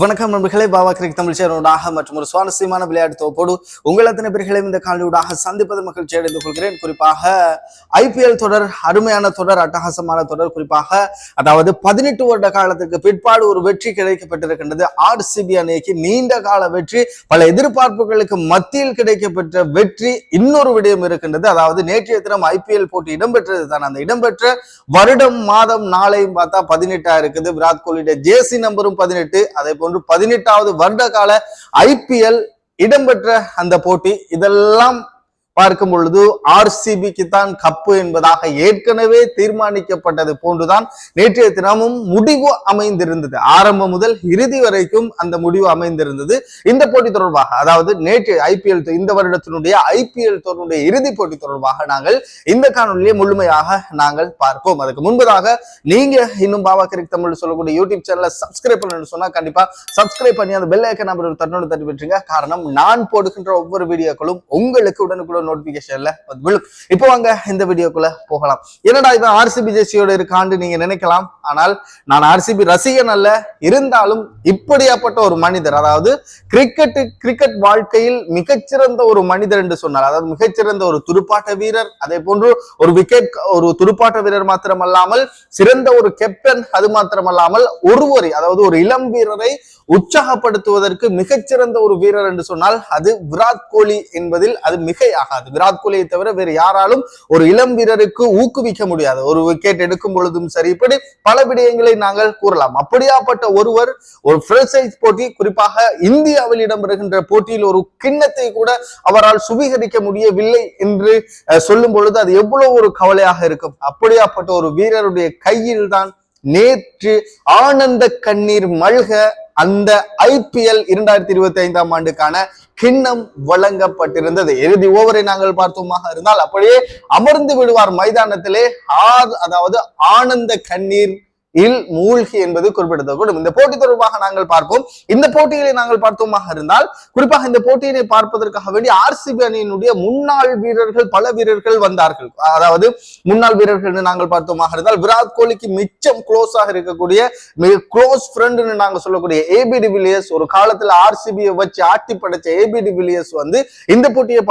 வணக்கம் நண்பர்களே பாபா கிரிக் தமிழ் சேனலூடாக மற்றும் ஒரு சுவாரஸ்யமான விளையாட்டு தொகுப்போடு உங்கள் அத்தனை பேர்களையும் இந்த காணொலியூடாக சந்திப்பது மகிழ்ச்சி அடைந்து கொள்கிறேன். குறிப்பாக ஐபிஎல் தொடர் அருமையான தொடர் அட்டகாசமான தொடர் குறிப்பாக அதாவது பதினெட்டு வருட காலத்துக்கு பிற்பாடு ஒரு வெற்றி கிடைக்கப்பட்டிருக்கின்றது. ஆர்சிபி அணிக்கு நீண்ட கால வெற்றி பல எதிர்பார்ப்புகளுக்கு மத்தியில் கிடைக்கப்பெற்ற வெற்றி இன்னொரு விடயம் இருக்கின்றது. அதாவது நேற்றைய தினம் ஐபிஎல் போட்டி இடம்பெற்றது தான். அந்த இடம்பெற்ற வருடம் மாதம் நாளையும் பார்த்தா பதினெட்டா இருக்குது. விராட் கோலியுடைய ஜேசி நம்பரும் பதினெட்டு அதே போன்று பதினெட்டாவது வருட கால ஐபிஎல் இடம்பெற்ற அந்த போட்டி. இதெல்லாம் பார்க்கும் பொழுது ஆர்சிபிக்கு தான் கப்பு என்பதாக ஏற்கனவே தீர்மானிக்கப்பட்டது போன்றுதான் நேற்றைய தினமும் முடிவு அமைந்திருந்தது. ஆரம்பம் முதல் இறுதி வரைக்கும் அந்த முடிவு அமைந்திருந்தது. இந்த போட்டி தொடர்பாக அதாவது நேற்று ஐபிஎல் இந்த வருடத்தினுடைய ஐபிஎல் தொடருடைய இறுதி போட்டி தொடர்பாக நாங்கள் இந்த காணொலியை முழுமையாக நாங்கள் பார்ப்போம். அதுக்கு முன்பதாக நீங்க இன்னும் பாபா கிரிக் தமிழ் சொல்லக்கூடிய யூடியூப் சேனலை சப்ஸ்கிரைப் பண்ணணும்னு சொன்னா கண்டிப்பா சப்ஸ்கிரைப் பண்ணி அந்த பெல் ஐக்கன் நம்பர் தன்னோடு தட்டி விட்டுருங்க காரணம் நான் போடுகின்ற ஒவ்வொரு வீடியோக்களும் உங்களுக்கு உடனுக்குடன் நோட்டிபிகேஷன்ல விழும். இப்போ வாங்க இந்த வீடியோக்குள்ள போகலாம். என்னடா இவன் ஆர்சிபி ஜெர்சியோட இருக்கான்னு நீங்க நினைக்கலாம். ஆனால் நான் ஆர்சிபி ரசிகன் அல்ல. இருந்தாலும் இப்படியாப்பட்ட ஒரு மனிதர் அதாவது கிரிக்கெட் கிரிக்கெட் வாழ்க்கையில் மிகச்சிறந்த ஒரு மனிதர் என்று சொன்னார். அதாவது மிகச்சிறந்த ஒரு துடுப்பாட்ட வீரர் அதே போன்று ஒரு விக்கெட் ஒரு துடுப்பாட்ட வீரர் மாத்திரமல்லாமல் சிறந்த ஒரு கேப்டன் அது மாத்திரமல்லாமல் ஒருவரை அதாவது ஒரு இளம் வீரரை உற்சாகப்படுத்துவதற்கு மிகச்சிறந்த ஒரு வீரர் என்று சொன்னால் அது விராட் கோலி என்பதில் அது மிகையாக ஆகாது விராட் கோலியை தவிர வேறு யாராலும் ஒரு இளம் வீரருக்கு ஊக்குவிக்க முடியாது. ஒரு விக்கெட் எடுக்கும் பொழுதும் சரி இப்படி பல விடயங்களை நாங்கள் கூறலாம். அப்படியாப்பட்ட ஒருவர் ஒரு பிரான்சைஸ் போட்டி குறிப்பாக இந்தியாவில் இடம்பெறுகின்ற போட்டியில் ஒரு கிண்ணத்தை கூட அவரால் சுவீகரிக்க முடியவில்லை என்று சொல்லும் பொழுது அது எவ்வளவு ஒரு கவலையாக இருக்கும். அப்படியாப்பட்ட ஒரு வீரருடைய கையில் தான் நேற்று ஆனந்த கண்ணீர் மல்க அந்த ஐபிஎல் இரண்டாயிரத்தி இருபத்தி ஐந்தாம் ஆண்டுக்கான கிண்ணம் வழங்கப்பட்டிருந்தது. இறுதி ஓவரை நாங்கள் பார்த்தோமாக இருந்தால் அப்படியே அமர்ந்து விடுவார் மைதானத்திலே ஆர் அதாவது ஆனந்த கண்ணீர் இல் மூழ்கி என்பது குறிப்பிடத்தக்கூடும் இந்த போட்டி தொடர்பாக நாங்கள் பார்ப்போம். இந்த போட்டிகளை நாங்கள் பார்த்தோமாக இருந்தால் குறிப்பாக இந்த போட்டியினை பார்ப்பதற்காக வேண்டி ஆர்சிபி அணியினுடைய முன்னாள் வீரர்கள் பல வீரர்கள் வந்தார்கள். அதாவது முன்னாள் வீரர்கள் நாங்கள் பார்த்தோமாக இருந்தால் விராட் கோலிக்கு மிச்சம் க்ளோஸாக இருக்கக்கூடிய மிக க்ளோஸ் ஃப்ரெண்ட்னு நாங்கள் சொல்லக்கூடிய ஏபி டிவிலியர்ஸ் ஒரு காலத்தில் ஆர்சிபியை வச்சு ஆட்டி படைச்ச ஏபி டிவிலியர்ஸ் வந்து இந்த போட்டியை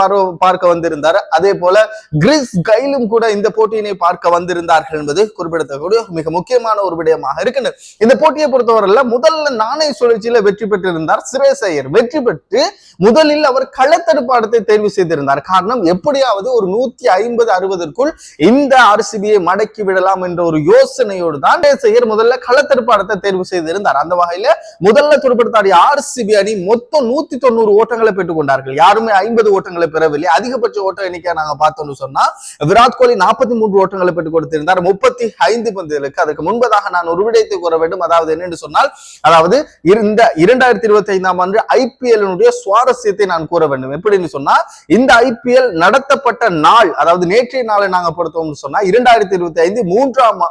பார்க்க வந்திருந்தார். அதே போல கிறிஸ் கைலும் கூட இந்த போட்டியினை பார்க்க வந்திருந்தார்கள் என்பது குறிப்பிடத்தக்கூடிய மிக முக்கியமான ஒரு விடயமாக இருக்கின்றது. இந்த போட்டியை பொறுத்தவரையில் முதல்ல நாணய சுழற்சியில வெற்றி பெற்றிருந்தார் சிரேஸ் வெற்றி பெற்று முதலில் அவர் களத்தடுப்பாடத்தை தேர்வு செய்திருந்தார். காரணம் எப்படியாவது ஒரு நூத்தி ஐம்பது அறுபதற்குள் இந்த ஆர்சிபியை மடக்கி விடலாம் என்ற ஒரு யோசனையோடு தான் சிரேஸ் முதல்ல களத்தடுப்பாடத்தை தேர்வு செய்திருந்தார். அந்த வகையில முதல்ல துடுப்படுத்தாடிய ஆர்சிபி அணி மொத்தம் நூத்தி தொண்ணூறு ஓட்டங்களை பெற்றுக் கொண்டார்கள். யாருமே ஐம்பது ஓட்டங்களை பெறவில்லை. அதிகபட்ச ஓட்ட எண்ணிக்கை நாங்க பார்த்தோம்னு சொன்னா விராட் கோலி நாற்பத்தி மூன்று ஓட்டங்களை பெற்றுக் கொடுத்திருந்தார். முப்பத்தி ஐந்து பந்துகளுக்கு. அதுக்கு முன்பதாக நான் ஒரு விடயத்தை கூற வேண்டும். அதாவது என்னென்று சொன்னால் அதாவது இந்த இரண்டாயிரத்தி இருபத்தி ஐந்தாம் ஆண்டு ஐபிஎல்லினுடைய சுவாரஸ்யத்தை நான் கூற வேண்டும். எப்படின்னு சொன்னா இந்த ஐபிஎல் நடத்தப்பட்ட நாள் அதாவது நேற்றைய நாளை நாங்க பொறுத்தோம்னு சொன்னா இரண்டாயிரத்தி இருபத்தி ஐந்து மூன்றாம்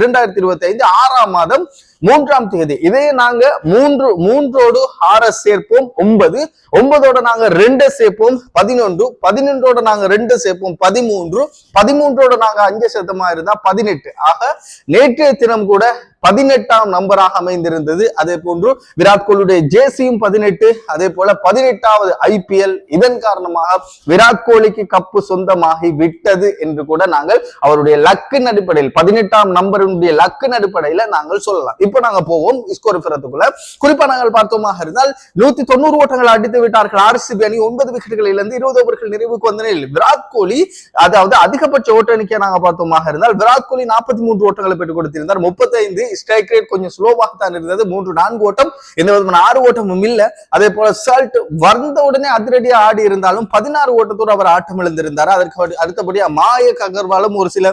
இரண்டாயிரத்தி இருபத்தி ஐந்து ஆறாம் மாதம் மூன்றாம் தேதி. இதே நாங்க மூன்று மூன்றோடு ஆற சேர்ப்போம் ஒன்பது. ஒன்பதோட நாங்க ரெண்டு சேர்ப்போம் பதினொன்று. பதினொன்றோட நாங்க ரெண்டு சேர்ப்போம் பதிமூன்று. பதிமூன்றோட நாங்க அஞ்சு சதமா இருந்தா பதினெட்டு. ஆக நேற்றைய தினம் கூட பதினெட்டாம் நம்பராக அமைந்திருந்தது. அதே போன்று விராட் கோலியுடைய ஜேசியும் பதினெட்டு அதே போல பதினெட்டாவது ஐபிஎல் இதன் காரணமாக விராட் கோலிக்கு கப்பு சொந்தமாகி விட்டது என்று கூட நாங்கள் அவருடைய லக்கின் அடிப்படையில் பதினெட்டாம் நம்பருடைய லக்கின் அடிப்படையில நாங்கள் சொல்லலாம். இப்போ நாங்க போவோம். ஸ்கோர் பிறத்துக்குள்ள. குறிப்பா நாங்கள் பார்த்தோமாக இருந்தால் நூத்தி தொண்ணூறு ஓட்டங்கள் அடித்து விட்டார்கள். ஆர்சிபி அணி ஒன்பது விக்கெட்டுகளில் இருந்து இருபது ஓவர்கள் நிறைவுக்கு வந்த நிலையில் விராட் கோலி அதாவது அதிகபட்ச ஓட்ட எண்ணிக்கை நாங்க பார்த்தோமாக இருந்தால் விராட் கோலி நாற்பத்தி மூன்று ஓட்டங்களை பெற்றுக் கொடுத்திருந்தார். முப்பத்தைந்து ஸ்ட்ரைக் ரேட் கொஞ்சம் ஸ்லோவாக தான் இருந்தது மூன்று நான்கு ஓட்டம் எந்த விதமான ஆறு ஓட்டமும் இல்ல. அதே போல சல்ட் வந்த உடனே அதிரடியா ஆடி இருந்தாலும் பதினாறு ஓட்டத்தோடு அவர் ஆட்டம் இழந்திருந்தார். அதற்கு அடுத்தபடியா மாயக் அகர்வாலும் ஒரு சில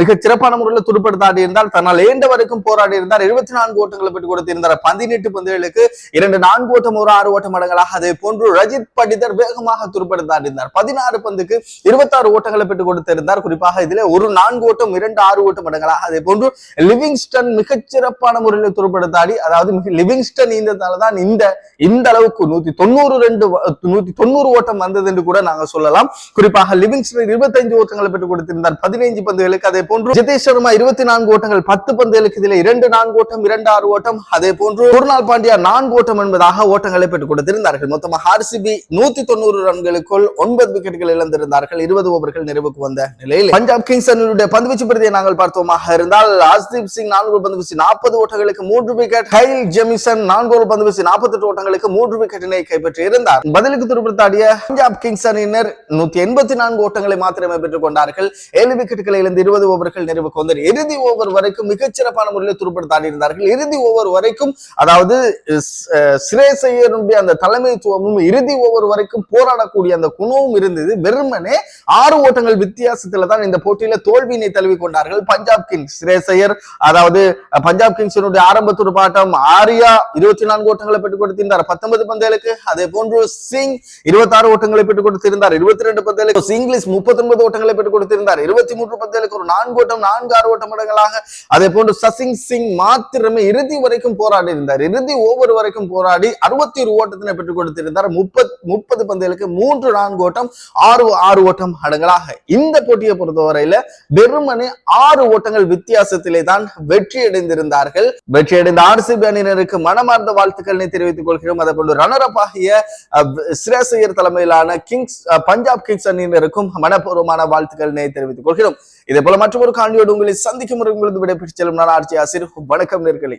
மிக சிறப்பான முறையில் துடுப்படுத்த ஆடி இருந்தால் தன்னால் ஏண்ட வரைக்கும் போராடி இருந்தார். இருபத்தி நான்கு ஓட்டங்களை பெற்றுக் கொடுத்திருந்தார். பதினெட்டு பந்துகளுக்கு இரண்டு நான்கு ஓட்டம் ஒரு ஆறு ஓட்டம் அடங்கலாக அதே போன்று ரஜித் படிதர் வேகமாக துடுப்படுத்த ஆடி இருந்தார். பதினாறு பந்துக்கு இருபத்தாறு ஓட்டங்களை பெற்றுக் கொடுத்திருந்தார். குறிப்பாக இதிலே ஒரு நான்கு ஓட்டம் இரண்டு ஆறு ஓட்டம் அடங்கலாக அதே போன்று லிவிங்ஸ்டன் மிகச்சிறப்பான முறையில் துருப்படுத்தாடி அதாவது லிவிங்ஸ்டன் ஈந்ததாலதான் இந்த இந்த அளவுக்கு நூத்தி தொண்ணூறு ரெண்டு நூத்தி தொண்ணூறு ஓட்டம் வந்தது என்று கூட நாங்க சொல்லலாம். குறிப்பாக லிவிங்ஸ்டன் இருபத்தஞ்சு ஓட்டங்களை பெற்றுக் கொடுத்திருந்தார். பதினைஞ்சு பந்துகளுக்கு அதே போன்று ஜிதேஷ் சர்மா இருபத்தி நான்கு ஓட்டங்கள் பத்து பந்துகளுக்கு இதில் இரண்டு நான்கு ஓட்டம் இரண்டு ஆறு ஓட்டம் அதே போன்று குருநாள் பாண்டியா நான்கு ஓட்டம் என்பதாக ஓட்டங்களை பெற்றுக் கொடுத்திருந்தார்கள். மொத்தமாக ஆர்சிபி நூத்தி தொண்ணூறு ரன்களுக்குள் ஒன்பது விக்கெட்டுகள் இழந்திருந்தார்கள். இருபது ஓவர்கள் நிறைவுக்கு வந்த நிலையில் பஞ்சாப் கிங்ஸ் அணியுடைய பந்துவீச்சு பிரதியை நாங்கள் பார்த்தோமாக இருந்தால் ஆஸ்தீப் சிங் நான்கு பந்து வீசி நாற்பது ஓட்டங்களுக்கு மூன்று விக்கெட் கைல் ஜெமிசன் நான்கு பந்து வீசி நாற்பத்தி எட்டு ஓட்டங்களுக்கு மூன்று விக்கெட்டினை கைப்பற்றி இருந்தார். பதிலுக்கு துருப்பிடித்தாடிய பஞ்சாப் கிங்ஸ் அணியினர் நூத்தி எண்பத்தி நான்கு ஓட்டங்களை மாத்திரமே பெற்றுக் கொண்டார்கள். ஏழு விக்கெட்டுகளை இழந்து இருபது ஓவர்கள் நிறைவுக்கு வந்தது இறுதி ஓவர் வரைக்கும் மிகச்சிறப்பான முறையில் துருப்பிடித்தாடி இருந்தார்கள். இறுதி ஓவர் வரைக்கும் அதாவது அஹ், அந்த தலைமைத்துவமும் இறுதி ஓவர் வரைக்கும் போராடக்கூடிய அந்த குணமும் இருந்தது. வெறுமனே ஆறு ஓட்டங்கள் வித்தியாசத்துல தான் இந்த போட்டியில தோல்வியினை தழுவி கொண்டார்கள் பஞ்சாப் கிங்ஸ். சிரேசை ஐயர் அதாவது பஞ்சாப் கிங்ஸினுடைய ஆரம்ப துடுப்பாட்டம் ஆரியா இருபத்தி நான்கு ஓட்டங்களை பெற்றுக் கொடுத்திருந்தார். பத்தொன்பது பந்தயலுக்கு அதே போன்று சிங் இருபத்தி ஆறு ஓட்டங்களை பெற்றுக் கொடுத்திருந்தார். இருபத்தி ரெண்டு பந்தயலுக்கு இங்கிலீஷ் முப்பத்தி ஒன்பது ஓட்டங்களை பெற்றுக் கொடுத்திருந்தார். இருபத்தி மூன்று பந்தயலுக்கு ஒரு நான்கு ஓட்டம் நான்கு ஆறு ஓட்டம் இடங்களாக அதே போன்று சசிங் சிங் மாத்திரமே இறுதி வரைக்கும் போராடி இருந்தார். இறுதி ஓவர் வரைக்கும் போராடி அறுபத்தி ஒரு ஓட்டத்தினை பெற்றுக் கொடுத்திருந்தார். முப்பத் முப்பது பந்தயலுக்கு மூன்று நான்கு ஓட்டம் ஆறு ஆறு ஓட்டம் அடங்கலாக இந்த போட்டியை பொறுத்தவரையில வெறுமனே ஆறு ஓட்டங்கள் வித்தியாசத்திலே தான் வெற்றி அடைந்திருந்தார்கள் வெற்றி அடைந்த ஆர்சிபி அணியினருக்கு மனமார்ந்த வாழ்த்துக்களை தெரிவித்துக் கொள்கிறோம். அதே போல ரன்னர் அப் ஆகிய சிரேசையர் தலைமையிலான கிங்ஸ் பஞ்சாப் கிங்ஸ் அணியினருக்கும் மனப்பூர்வமான வாழ்த்துக்களை தெரிவித்துக் கொள்கிறோம். இதே போல மற்றொரு காணியோடு உங்களை சந்திக்கும் முறை உங்களது விடைபெற்று செல்லும் நான் ஆர்ச்சி ஆசிர். வணக்கம் நேர்களை